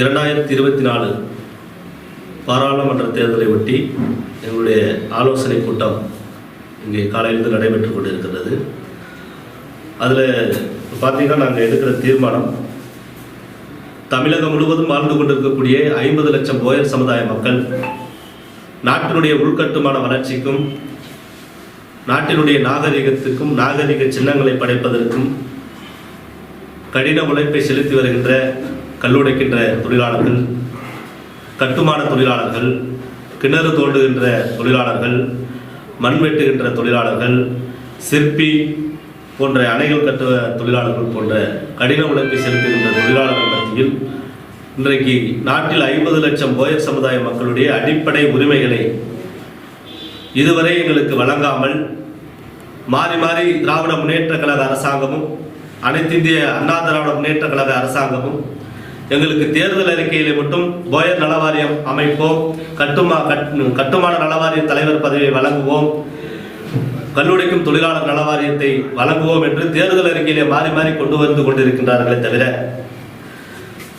இரண்டாயிரத்தி இருபத்தி நாலு பாராளுமன்ற தேர்தலை ஒட்டி எங்களுடைய ஆலோசனை கூட்டம் இங்கே காலையிலிருந்து நடைபெற்று கொண்டிருக்கிறது அதில் பார்த்தீங்கன்னா நாங்கள் எடுக்கிற தீர்மானம் தமிழகம் முழுவதும் வாழ்ந்து கொண்டிருக்கக்கூடிய ஐம்பது லட்சம் போயர் சமுதாய மக்கள் நாட்டினுடைய உள்கட்டுமான வளர்ச்சிக்கும் நாட்டினுடைய நாகரிகத்துக்கும் நாகரிக சின்னங்களை படைப்பதற்கும் கடின உழைப்பை செலுத்தி வருகின்ற கல்லுடைக்கின்ற தொழிலாளர்கள் கட்டுமான தொழிலாளர்கள் கிணறு தோண்டுகின்ற தொழிலாளர்கள் மண் வெட்டுகின்ற தொழிலாளர்கள் சிற்பி போன்ற அணைகள் கட்டுவ தொழிலாளர்கள் போன்ற கடின உழைப்பை செலுத்துகின்ற தொழிலாளர்கள் மத்தியில் இன்றைக்கு நாட்டில் ஐம்பது லட்சம் போயர் சமுதாய மக்களுடைய அடிப்படை உரிமைகளை இதுவரை எங்களுக்கு வழங்காமல் மாறி மாறி திராவிட முன்னேற்ற கழக அரசாங்கமும் அனைத்திந்திய அண்ணா திராவிட முன்னேற்ற கழக அரசாங்கமும் எங்களுக்கு தேர்தல் அறிக்கையிலே மட்டும் போயர் நலவாரியம் அமைப்போம். கட்டுமா கட்- கட்டுமான நலவாரிய தலைவர் பதவியை வழங்குவோம். கல்லூரிக்கும் தொழிலாளர் நலவாரியத்தை வழங்குவோம் என்று தேர்தல் அறிக்கையிலே மாறி மாறி கொண்டு வந்து கொண்டிருக்கின்றார்களே தவிர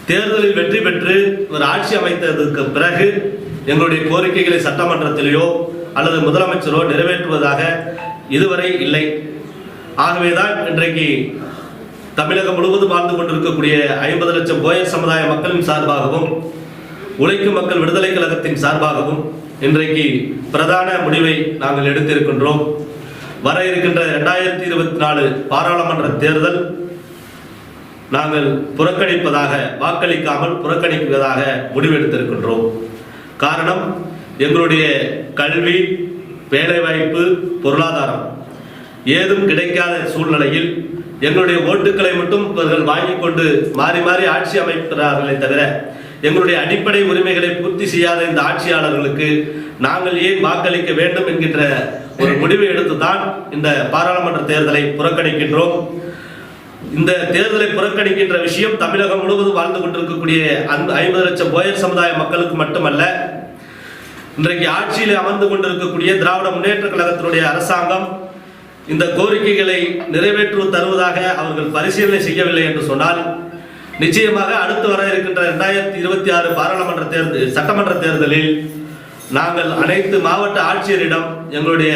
தேர்தலில் வெற்றி பெற்று ஒரு ஆட்சி அமைத்ததற்கு பிறகு எங்களுடைய கோரிக்கைகளை சட்டமன்றத்திலேயோ அல்லது முதலமைச்சரோ நிறைவேற்றுவதாக இதுவரை இல்லை. ஆகவேதான் இன்றைக்கு தமிழகம் முழுவதும் வாழ்ந்து கொண்டிருக்கக்கூடிய ஐம்பது லட்சம் கோயர் சமுதாய மக்களின் சார்பாகவும் உழைக்கும் மக்கள் விடுதலை கழகத்தின் சார்பாகவும் இன்றைக்கு பிரதான முடிவை நாங்கள் எடுத்திருக்கின்றோம். வர இருக்கின்ற இரண்டாயிரத்தி இருபத்தி நாலு பாராளுமன்ற தேர்தல் நாங்கள் புறக்கணிப்பதாக வாக்களிக்காமல் புறக்கணிப்பதாக முடிவெடுத்திருக்கின்றோம். காரணம் எங்களுடைய கல்வி வேலைவாய்ப்பு பொருளாதாரம் ஏதும் கிடைக்காத சூழ்நிலையில் எங்களுடைய ஓட்டுக்களை மட்டும் இவர்கள் வாங்கி கொண்டு மாறி மாறி ஆட்சி அமைக்கிறார்களே தவிர எங்களுடைய அடிப்படை உரிமைகளை பூர்த்தி செய்யாத இந்த ஆட்சியாளர்களுக்கு நாங்கள் ஏன் வாக்களிக்க வேண்டும் என்கின்ற ஒரு முடிவை எடுத்துதான் இந்த பாராளுமன்ற தேர்தலை புறக்கணிக்கின்றோம். இந்த தேர்தலை புறக்கணிக்கின்ற விஷயம் தமிழகம் முழுவதும் வாழ்ந்து கொண்டிருக்கக்கூடிய அந்த ஐம்பது லட்சம் போயர் சமுதாய மக்களுக்கு மட்டுமல்ல இன்றைக்கு ஆட்சியில் அமர்ந்து கொண்டிருக்கக்கூடிய திராவிட முன்னேற்ற கழகத்தினுடைய அரசாங்கம் இந்த கோரிக்கைகளை நிறைவேற்று தருவதாக அவர்கள் பரிசீலனை செய்யவில்லை என்று சொன்னால் நிச்சயமாக அடுத்து வர இருக்கின்ற இரண்டாயிரத்தி இருபத்தி ஆறு பாராளுமன்ற தேர்தல் சட்டமன்ற தேர்தலில் நாங்கள் அனைத்து மாவட்ட ஆட்சியரிடம் எங்களுடைய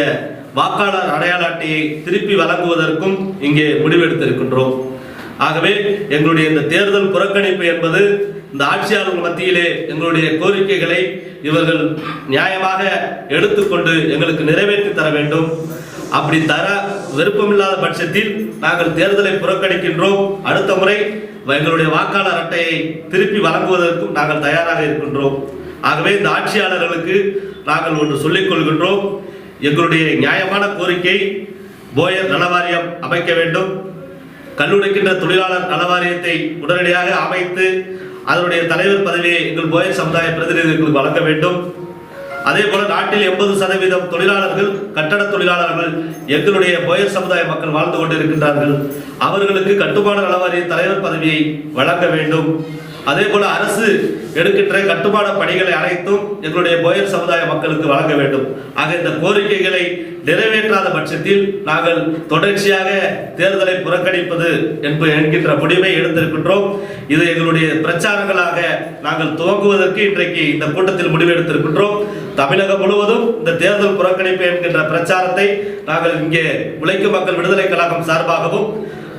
வாக்காளர் அடையாள அட்டையை திருப்பி வழங்குவதற்கும் இங்கே முடிவெடுத்திருக்கின்றோம். ஆகவே எங்களுடைய இந்த தேர்தல் புறக்கணிப்பு என்பது இந்த ஆட்சியாளர்கள் மத்தியிலே எங்களுடைய கோரிக்கைகளை இவர்கள் நியாயமாக எடுத்துக்கொண்டு எங்களுக்கு நிறைவேற்றி தர வேண்டும். அப்படி தர விருப்பமில்லாத பட்சத்தில் நாங்கள் தேர்தலை புறக்கணிக்கின்றோம். அடுத்த முறை எங்களுடைய வாக்காளர் அட்டையை திருப்பி வழங்குவதற்கும் நாங்கள் தயாராக இருக்கின்றோம். ஆகவே இந்த ஆட்சியாளர்களுக்கு நாங்கள் ஒன்று சொல்லிக் கொள்கின்றோம். எங்களுடைய நியாயமான கோரிக்கை போயர் நலவாரியம் அமைக்க வேண்டும். கல்லுடைக்கின்ற தொழிலாளர் நலவாரியத்தை உடனடியாக அமைத்து அதனுடைய தலைவர் பதவியை எங்கள் போயர் சமுதாய பிரதிநிதிகளுக்கு வழங்க வேண்டும். அதே போல நாட்டில் எண்பது சதவீதம் தொழிலாளர்கள் கட்டட தொழிலாளர்கள் எங்களுடைய போயர் சமுதாய மக்கள் வாழ்ந்து கொண்டிருக்கின்றார்கள். அவர்களுக்கு கட்டுமான நலவாரிய தலைவர் பதவியை வழங்க வேண்டும். அதே போல அரசு எடுக்கின்ற கட்டுமான பணிகளை அனைத்தும் எங்களுடைய போயர் சமுதாய மக்களுக்கு வழங்க வேண்டும். ஆக இந்த கோரிக்கைகளை நிறைவேற்றாத பட்சத்தில் நாங்கள் தொடர்ச்சியாக தேர்தலை புறக்கணிப்பது என்ப என்கின்ற முடிவை எடுத்திருக்கின்றோம். இது எங்களுடைய பிரச்சாரங்களாக நாங்கள் துவங்குவதற்கு இன்றைக்கு இந்த கூட்டத்தில் முடிவெடுத்திருக்கின்றோம். தமிழகம் முழுவதும் இந்த தேர்தல் புறக்கணிப்பு என்கின்ற பிரச்சாரத்தை நாங்கள் இங்கே உழைக்கும் மக்கள் விடுதலை கழகம் சார்பாகவும்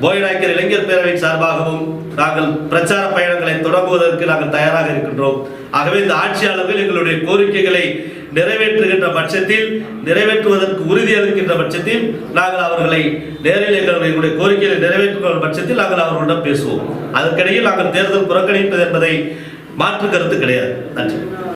போயநாயக்கர் இளைஞர் பேரவை சார்பாகவும் நாங்கள் பிரச்சார பயணங்களை தொடங்குவதற்கு நாங்கள் தயாராக இருக்கின்றோம். ஆகவே இந்த ஆட்சியாளர்கள் எங்களுடைய கோரிக்கைகளை நிறைவேற்றுகின்ற பட்சத்தில் நிறைவேற்றுவதற்கு உறுதி அளிக்கின்ற பட்சத்தில் நாங்கள் அவர்களை நேரில் எங்களுடைய கோரிக்கைகளை நிறைவேற்றுகின்ற பட்சத்தில் நாங்கள் அவர்களிடம் பேசுவோம். அதற்கிடையில் நாங்கள் தேர்தல் புறக்கணிப்பது என்பதை மாற்று கருத்து கிடையாது. நன்றி.